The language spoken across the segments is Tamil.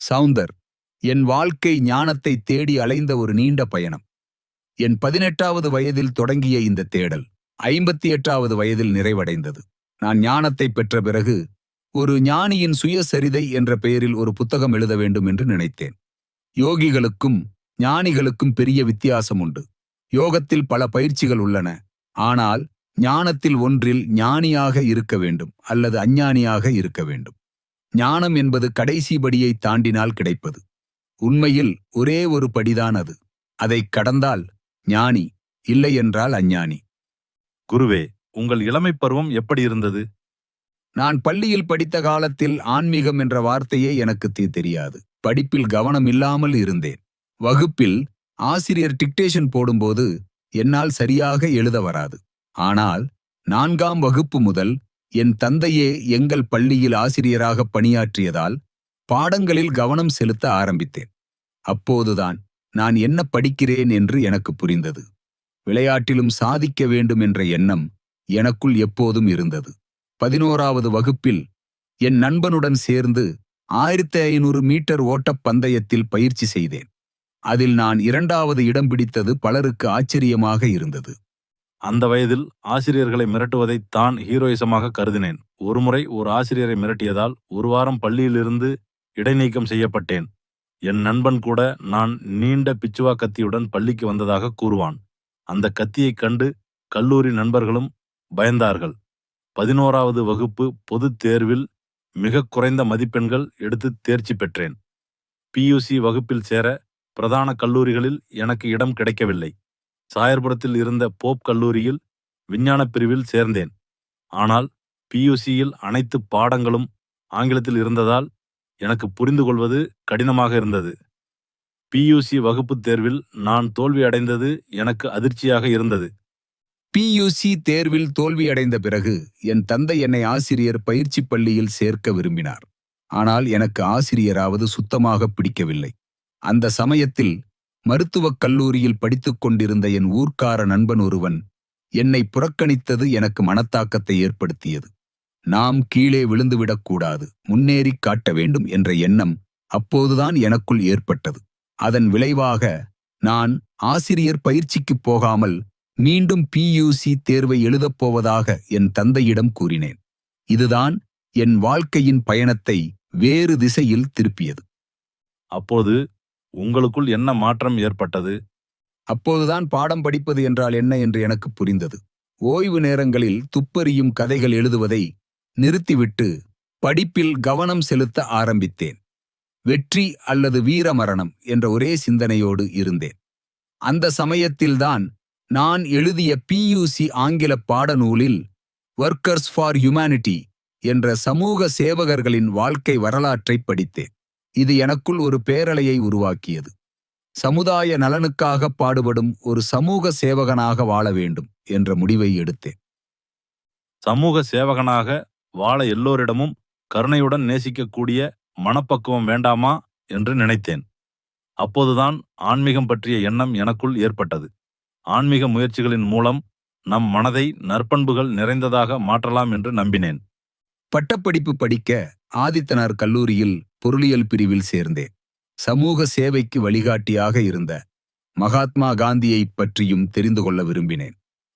சவுந்தர் என் வாழ்க்கை ஞானத்தை தேடி அலைந்த ஒரு நீண்ட பயணம். என் பதினெட்டாவது வயதில் தொடங்கிய இந்த தேடல் ஐம்பத்தி எட்டாவது வயதில் நிறைவடைந்தது. நான் ஞானத்தை பெற்ற பிறகு ஒரு ஞானியின் சுயசரிதை என்ற பெயரில் ஒரு புத்தகம் எழுத வேண்டும் என்று நினைத்தேன். யோகிகளுக்கும் ஞானிகளுக்கும் பெரிய வித்தியாசம் உண்டு. யோகத்தில் பல பயிற்சிகள் உள்ளன. ஆனால் ஞானத்தில் ஒன்றில் ஞானியாக இருக்க வேண்டும் அல்லது அஞ்ஞானியாக இருக்க வேண்டும். ஞானம் என்பது கடைசி படியை தாண்டினால் கிடைப்பது. உண்மையில் ஒரே ஒரு படிதான் அது. அதைக் கடந்தால் ஞானி இல்லை என்றால் அஞ்ஞானி. குருவே உங்கள் இளமைப் பருவம் எப்படி இருந்தது? நான் பள்ளியில் படித்த காலத்தில் ஆன்மீகம் என்ற வார்த்தையே எனக்கு தெரியாது. படிப்பில் கவனம் இல்லாமல் இருந்தேன். வகுப்பில் ஆசிரியர் டிக்டேஷன் போடும்போது என்னால் சரியாக எழுத வராது. ஆனால் நான்காம் வகுப்பு முதல் என் தந்தையே எங்கள் பள்ளியில் ஆசிரியராக பணியாற்றியதால் பாடங்களில் கவனம் செலுத்த ஆரம்பித்தேன். அப்போதுதான் நான் என்ன படிக்கிறேன் என்று எனக்கு புரிந்தது. விளையாட்டிலும் சாதிக்க வேண்டும் என்ற எண்ணம் எனக்குள் எப்போதும் இருந்தது. பதினோராவது வகுப்பில் என் நண்பனுடன் சேர்ந்து ஆயிரத்தி ஐநூறு மீட்டர் ஓட்டப் பந்தயத்தில் பயிற்சி செய்தேன். அதில் நான் இரண்டாவது இடம் பிடித்தது பலருக்கு ஆச்சரியமாக இருந்தது. அந்த வயதில் ஆசிரியர்களை மிரட்டுவதை தான் ஹீரோயிசமாக கருதினேன். ஒருமுறை ஒரு ஆசிரியரை மிரட்டியதால் ஒரு வாரம் பள்ளியிலிருந்து இடைநீக்கம் செய்யப்பட்டேன். என் நண்பன் கூட நான் நீண்ட பிச்சுவா கத்தியுடன் பள்ளிக்கு வந்ததாக கூறுவான். அந்த கத்தியைக் கண்டு கல்லூரி நண்பர்களும் பயந்தார்கள். பதினோராவது வகுப்பு பொதுத் தேர்வில் மிக குறைந்த மதிப்பெண்கள் எடுத்து தேர்ச்சி பெற்றேன். பியூசி வகுப்பில் சேர பிரதான கல்லூரிகளில் எனக்கு இடம் கிடைக்கவில்லை. சாயர்புரத்தில் இருந்த போப் கல்லூரியில் விஞ்ஞானப் பிரிவில் சேர்ந்தேன். ஆனால் பியூசியில் அனைத்து பாடங்களும் ஆங்கிலத்தில் இருந்ததால் எனக்கு புரிந்து கொள்வது கடினமாக இருந்தது. பியூசி வகுப்புத் தேர்வில் நான் தோல்வி அடைந்தது எனக்கு அதிர்ச்சியாக இருந்தது. பியூசி தேர்வில் தோல்வியடைந்த பிறகு என் தந்தை என்னை ஆசிரியர் பயிற்சி பள்ளியில் சேர்க்க விரும்பினார். ஆனால் எனக்கு ஆசிரியராவது சுத்தமாக பிடிக்கவில்லை. அந்த சமயத்தில் மருத்துவக் கல்லூரியில் படித்துக் கொண்டிருந்த என் ஊர்க்கார நண்பன் ஒருவன் என்னை புறக்கணித்தது எனக்கு மனத்தாக்கத்தை ஏற்படுத்தியது. நாம் கீழே விழுந்துவிடக்கூடாது முன்னேறிக் காட்ட வேண்டும் என்ற எண்ணம் அப்போதுதான் எனக்குள் ஏற்பட்டது. அதன் விளைவாக நான் ஆசிரியர் பயிற்சிக்குப் போகாமல் மீண்டும் பியூசி தேர்வை எழுதப் போவதாக என் தந்தையிடம் கூறினேன். இதுதான் என் வாழ்க்கையின் பயணத்தை வேறு திசையில் திருப்பியது. அப்போது உங்களுக்குள் என்ன மாற்றம் ஏற்பட்டது? அப்போதுதான் பாடம் படிப்பது என்றால் என்ன என்று எனக்கு புரிந்தது. ஓய்வு நேரங்களில் துப்பறியும் கதைகள் எழுதுவதை நிறுத்திவிட்டு படிப்பில் கவனம் செலுத்த ஆரம்பித்தேன். வெற்றி அல்லது வீரமரணம் என்ற ஒரே சிந்தனையோடு இருந்தேன். அந்த சமயத்தில்தான் நான் எழுதிய பியூசி ஆங்கில பாடநூலில் ஒர்க்கர்ஸ் ஃபார் ஹியூமானிட்டி என்ற சமூக சேவகர்களின் வாழ்க்கை வரலாற்றைப் படித்தேன். இது எனக்குள் ஒரு பேரலையை உருவாக்கியது. சமுதாய நலனுக்காக பாடுபடும் ஒரு சமூக சேவகனாக வாழ வேண்டும் என்ற முடிவை எடுத்தேன். சமூக சேவகனாக வாழ எல்லோரிடமும் கருணையுடன் நேசிக்கக்கூடிய மனப்பக்குவம் வேண்டாமா என்று நினைத்தேன். அப்போதுதான் ஆன்மீகம் பற்றிய எண்ணம் எனக்குள் ஏற்பட்டது. ஆன்மீக முயற்சிகளின் மூலம் நம் மனதை நற்பண்புகள் நிறைந்ததாக மாற்றலாம் என்று நம்பினேன். பட்டப்படிப்பு படிக்க ஆதித்தனார் கல்லூரியில் பொருளியல் பிரிவில் சேர்ந்தேன். சமூக சேவைக்கு வழிகாட்டியாக இருந்த மகாத்மா காந்தியைப் பற்றியும் தெரிந்து கொள்ள விரும்பினேன்.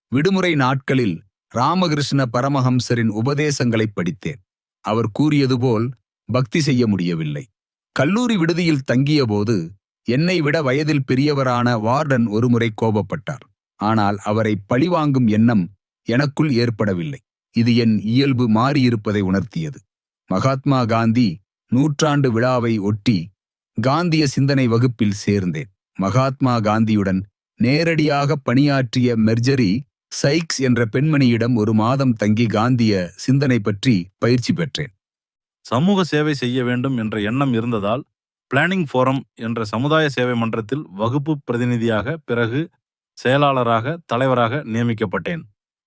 விடுமுறை நாட்களில் ராமகிருஷ்ண பரமஹம்சரின் உபதேசங்களை படித்தேன். அவர் கூறியது போல் பக்தி செய்ய முடியவில்லை. கல்லூரி விடுதியில் தங்கியபோது என்னை விட வயதில் பெரியவரான வார்டன் ஒருமுறை கோபப்பட்டார். ஆனால் அவரை பழிவாங்கும் எண்ணம் எனக்குள் ஏற்படவில்லை. இது என் இயல்பு மாறியிருப்பதை உணர்த்தியது. மகாத்மா காந்தி நூற்றாண்டு விழாவை ஒட்டி காந்திய சிந்தனை வகுப்பில் சேர்ந்தேன். மகாத்மா காந்தியுடன் நேரடியாக பணியாற்றிய மெர்ஜரி சைக்ஸ் என்ற பெண்மணியிடம் ஒரு மாதம் தங்கி காந்திய சிந்தனை பற்றி பயிற்சி பெற்றேன். சமூக சேவை செய்ய வேண்டும் என்ற எண்ணம் இருந்ததால் பிளானிங் ஃபோரம் என்ற சமுதாய சேவை மன்றத்தில் வகுப்பு பிரதிநிதியாக பிறகு செயலாளராக தலைவராக நியமிக்கப்பட்டேன்.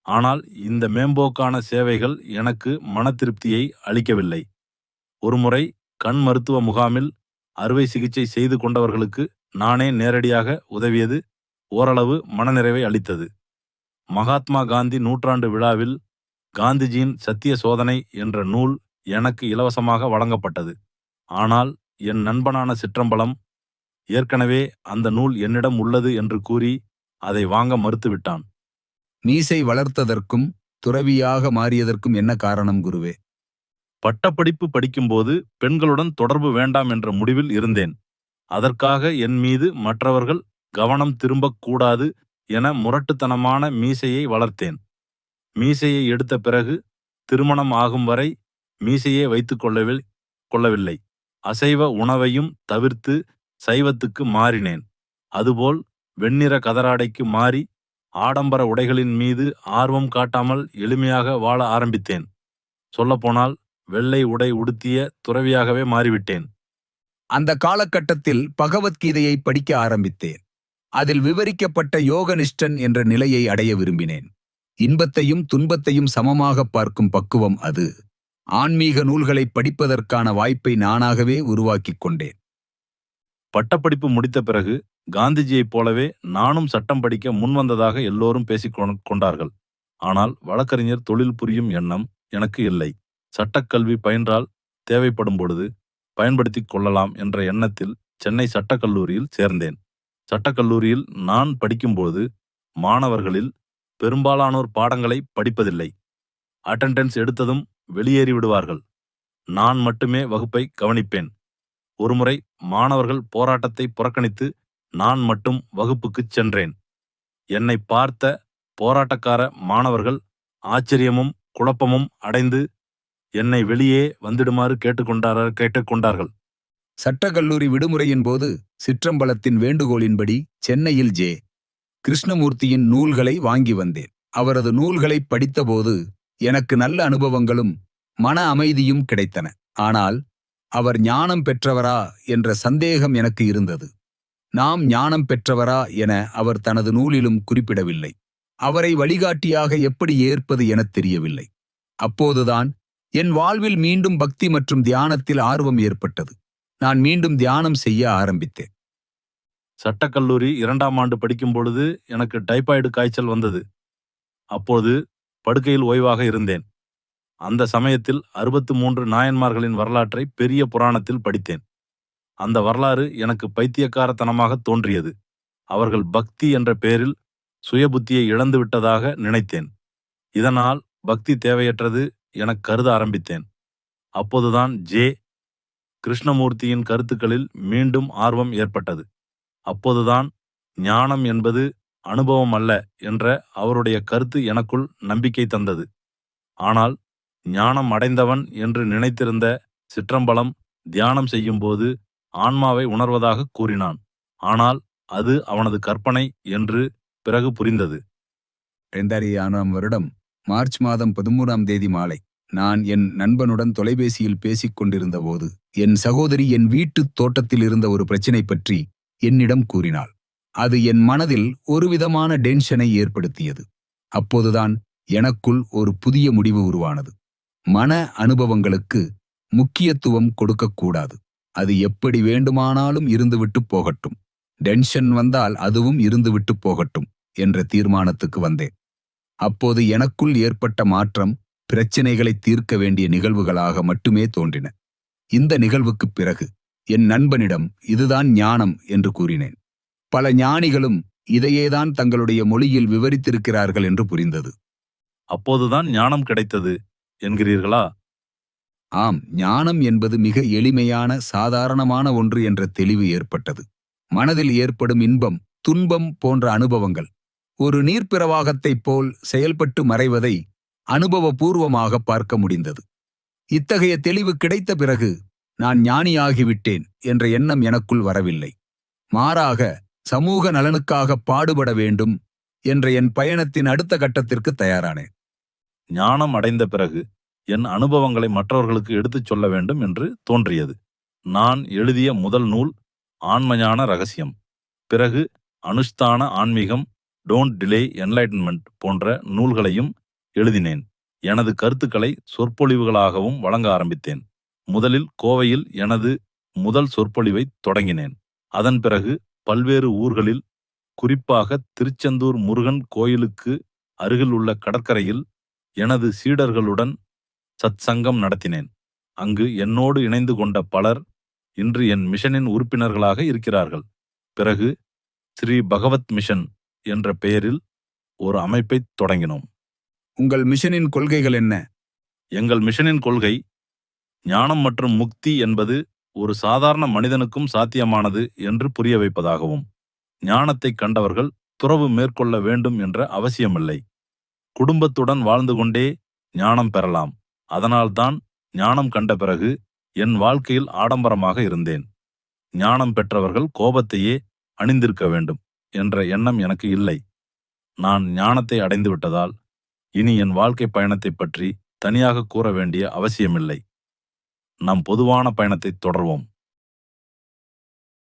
ஆனால் இந்த மேம்போக்கான சேவைகள் எனக்கு மன திருப்தியை அளிக்கவில்லை. ஒருமுறை கண் மருத்துவ முகாமில் அறுவை சிகிச்சை செய்து கொண்டவர்களுக்கு நானே நேரடியாக உதவியது. ஓரளவு மனநிறைவை அளித்தது. மகாத்மா காந்தி நூற்றாண்டு விழாவில் காந்திஜியின் சத்திய சோதனை என்ற நூல் எனக்கு இலவசமாக வழங்கப்பட்டது. ஆனால் என் நண்பனான சிற்றம்பலம் ஏற்கனவே அந்த நூல் என்னிடம் உள்ளது என்று கூறி அதை வாங்க மறுத்துவிட்டான். மீசை வளர்த்ததற்கும் துறவியாக மாறியதற்கும் என்ன காரணம் குருவே? பட்டப்படிப்பு படிக்கும்போது பெண்களுடன் தொடர்பு வேண்டாம் என்ற முடிவில் இருந்தேன். அதற்காக என் மீது மற்றவர்கள் கவனம் திரும்பக் கூடாது என முரட்டுத்தனமான மீசையை வளர்த்தேன். மீசையை எடுத்த பிறகு திருமணம் ஆகும் வரை மீசையே வைத்து கொள்ளவில் கொள்ளவில்லை. அசைவ உணவையும் தவிர்த்து சைவத்துக்கு மாறினேன். அதுபோல் வெண்ணிற கதராடைக்கு மாறி ஆடம்பர உடைகளின் மீது ஆர்வம் காட்டாமல் எளிமையாக வாழ ஆரம்பித்தேன். சொல்லப்போனால் வெள்ளை உடை உடுத்திய துறவியாகவே மாறிவிட்டேன். அந்த காலகட்டத்தில் பகவத்கீதையை படிக்க ஆரம்பித்தேன். அதில் விவரிக்கப்பட்ட யோகனிஷ்டன் என்ற நிலையை அடைய விரும்பினேன். இன்பத்தையும் துன்பத்தையும் சமமாக பார்க்கும் பக்குவம் அது. ஆன்மீக நூல்களை படிப்பதற்கான வாய்ப்பை நானாகவே உருவாக்கிக் கொண்டேன். பட்டப்படிப்பு முடித்த பிறகு காந்திஜியைப் போலவே நானும் சட்டம் படிக்க முன்வந்ததாக எல்லோரும் பேசிக் கொண்டார்கள். ஆனால் வழக்கறிஞர் தொழில் புரியும் எண்ணம் எனக்கு இல்லை. சட்டக்கல்வி பயின்றால் தேவைப்படும் பொழுது பயன்படுத்திக் கொள்ளலாம் என்ற எண்ணத்தில் சென்னை சட்டக்கல்லூரியில் சேர்ந்தேன். சட்டக்கல்லூரியில் நான் படிக்கும்போது மாணவர்களில் பெரும்பாலானோர் பாடங்களை படிப்பதில்லை. அட்டெண்டன்ஸ் எடுத்ததும் வெளியேறி விடுவார்கள். நான் மட்டுமே வகுப்பை கவனிப்பேன். ஒருமுறை மாணவர்கள் போராட்டத்தை புறக்கணித்து நான் மட்டும் வகுப்புக்குச் சென்றேன். என்னை பார்த்த போராட்டக்கார மாணவர்கள் ஆச்சரியமும் குழப்பமும் அடைந்து என்னை வெளியே வந்திடுமாறு கேட்டுக்கொண்டார கேட்டுக்கொண்டார்கள். சட்டக்கல்லூரி விடுமுறையின் போது சிற்றம்பலத்தின் வேண்டுகோளின்படி சென்னையில் ஜே. கிருஷ்ணமூர்த்தியின் நூல்களை வாங்கி வந்தேன். அவரது நூல்களை படித்தபோது எனக்கு நல்ல அனுபவங்களும் மன அமைதியும் கிடைத்தன. ஆனால் அவர் ஞானம் பெற்றவரா என்ற சந்தேகம் எனக்கு இருந்தது. நாம் ஞானம் பெற்றவரா என அவர் தனது நூலிலும் குறிப்பிடவில்லை. அவரை வழிகாட்டியாக எப்படி ஏற்பது எனத் தெரியவில்லை. அப்போதுதான் என் வாழ்வில் மீண்டும் பக்தி மற்றும் தியானத்தில் ஆர்வம் ஏற்பட்டது. நான் மீண்டும் தியானம் செய்ய ஆரம்பித்தேன். சட்டக்கல்லூரி இரண்டாம் ஆண்டு படிக்கும் பொழுது எனக்கு டைபாய்டு காய்ச்சல் வந்தது. அப்போது படுக்கையில் ஓய்வாக இருந்தேன். அந்த சமயத்தில் அறுபத்து மூன்று நாயன்மார்களின் வரலாற்றை பெரிய புராணத்தில் படித்தேன். அந்த வரலாறு எனக்கு பைத்தியக்காரத்தனமாக தோன்றியது. அவர்கள் பக்தி என்ற பெயரில் சுயபுத்தியை இழந்து விட்டதாக நினைத்தேன். இதனால் பக்தி தேவையற்றது என கருத ஆரம்பித்தேன். அப்போதுதான் ஜே. கிருஷ்ணமூர்த்தியின் கருத்துக்களில் மீண்டும் ஆர்வம் ஏற்பட்டது. அப்போதுதான் ஞானம் என்பது அனுபவம் அல்ல என்ற அவருடைய கருத்து எனக்குள் நம்பிக்கை தந்தது. ஆனால் ஞானம் அடைந்தவன் என்று நினைத்திருந்த சிற்றம்பலம் தியானம் செய்யும்போது ஆன்மாவை உணர்வதாக கூறினான். ஆனால் அது அவனது கற்பனை என்று பிறகு புரிந்தது. இரண்டாயிரம் வருடம் மார்ச் மாதம் பதிமூன்றாம் தேதி மாலை நான் என் நண்பனுடன் தொலைபேசியில் பேசிக் கொண்டிருந்தபோது என் சகோதரி என் வீட்டுத் தோட்டத்தில் இருந்த ஒரு பிரச்சினை பற்றி என்னிடம் கூறினாள். அது என் மனதில் ஒருவிதமான டென்ஷனை ஏற்படுத்தியது. அப்போதுதான் எனக்குள் ஒரு புதிய முடிவு உருவானது. மன அனுபவங்களுக்கு முக்கியத்துவம் கொடுக்கக்கூடாது அது எப்படி வேண்டுமானாலும் இருந்துவிட்டு போகட்டும். டென்ஷன் வந்தால் அதுவும் இருந்துவிட்டு போகட்டும் என்ற தீர்மானத்துக்கு வந்தேன். அப்போது எனக்குள் ஏற்பட்ட மாற்றம் பிரச்சினைகளை தீர்க்க வேண்டிய நிகழ்வுகளாக மட்டுமே தோன்றின. இந்த நிகழ்வுக்குப் பிறகு என் நண்பனிடம் இதுதான் ஞானம் என்று கூறினேன். பல ஞானிகளும் இதையேதான் தங்களுடைய மொழியில் விவரித்திருக்கிறார்கள் என்று புரிந்தது. அப்போதுதான் ஞானம் கிடைத்தது என்கிறீர்களா? ஆம் ஞானம் என்பது மிக எளிமையான சாதாரணமான ஒன்று என்ற தெளிவு ஏற்பட்டது. மனதில் ஏற்படும் இன்பம் துன்பம் போன்ற அனுபவங்கள் ஒரு நீர்ப்பிரவாகத்தைப் போல் செயல்பட்டு மறைவதை அனுபவபூர்வமாக பார்க்க முடிந்தது. இத்தகைய தெளிவு கிடைத்த பிறகு நான் ஞானியாகிவிட்டேன் என்ற எண்ணம் எனக்குள் வரவில்லை. மாறாக சமூக நலனுக்காக பாடுபட வேண்டும் என்ற என் பயணத்தின் அடுத்த கட்டத்திற்கு தயாரானேன். ஞானம் அடைந்த பிறகு என் அனுபவங்களை மற்றவர்களுக்கு எடுத்துச் சொல்ல வேண்டும் என்று தோன்றியது. நான் எழுதிய முதல் நூல் ஆன்மஞான ரகசியம். பிறகு அனுஷ்தான ஆன்மீகம் டோன்ட் டிலே என்லைட்டன்மெண்ட் போன்ற நூல்களையும் எழுதினேன். எனது கருத்துக்களை சொற்பொழிவுகளாகவும் வழங்க ஆரம்பித்தேன். முதலில் கோவையில் எனது முதல் சொற்பொழிவை தொடங்கினேன். அதன் பிறகு பல்வேறு ஊர்களில் குறிப்பாக திருச்செந்தூர் முருகன் கோயிலுக்கு அருகில் உள்ள கடற்கரையில் எனது சீடர்களுடன் சத்சங்கம் நடத்தினேன். அங்கு என்னோடு இணைந்து கொண்ட பலர் இன்று என் மிஷனின் உறுப்பினர்களாக இருக்கிறார்கள். பிறகு ஸ்ரீ பகவத் மிஷன் என்ற பெயரில் ஒரு அமைப்பை தொடங்கினோம். உங்கள் மிஷனின் கொள்கைகள் என்ன? எங்கள் மிஷனின் கொள்கை ஞானம் மற்றும் முக்தி என்பது ஒரு சாதாரண மனிதனுக்கும் சாத்தியமானது என்று புரிய வைப்பதாகவும் ஞானத்தை கண்டவர்கள் துறவு மேற்கொள்ள வேண்டும் என்ற அவசியமில்லை. குடும்பத்துடன் வாழ்ந்து கொண்டே ஞானம் பெறலாம். அதனால்தான் ஞானம் கண்ட பிறகு என் வாழ்க்கையில் ஆடம்பரமாக இருந்தேன். ஞானம் பெற்றவர்கள் கோபத்தையே அணிந்திருக்க வேண்டும். என்ற எண்ணம் எனக்கு இல்லை. நான் ஞானத்தை அடைந்து விட்டதால் இனி என் வாழ்க்கை பயணத்தைப் பற்றி தனியாக கூற வேண்டிய அவசியமில்லை. நம் பொதுவான பயணத்தை தொடர்வோம்.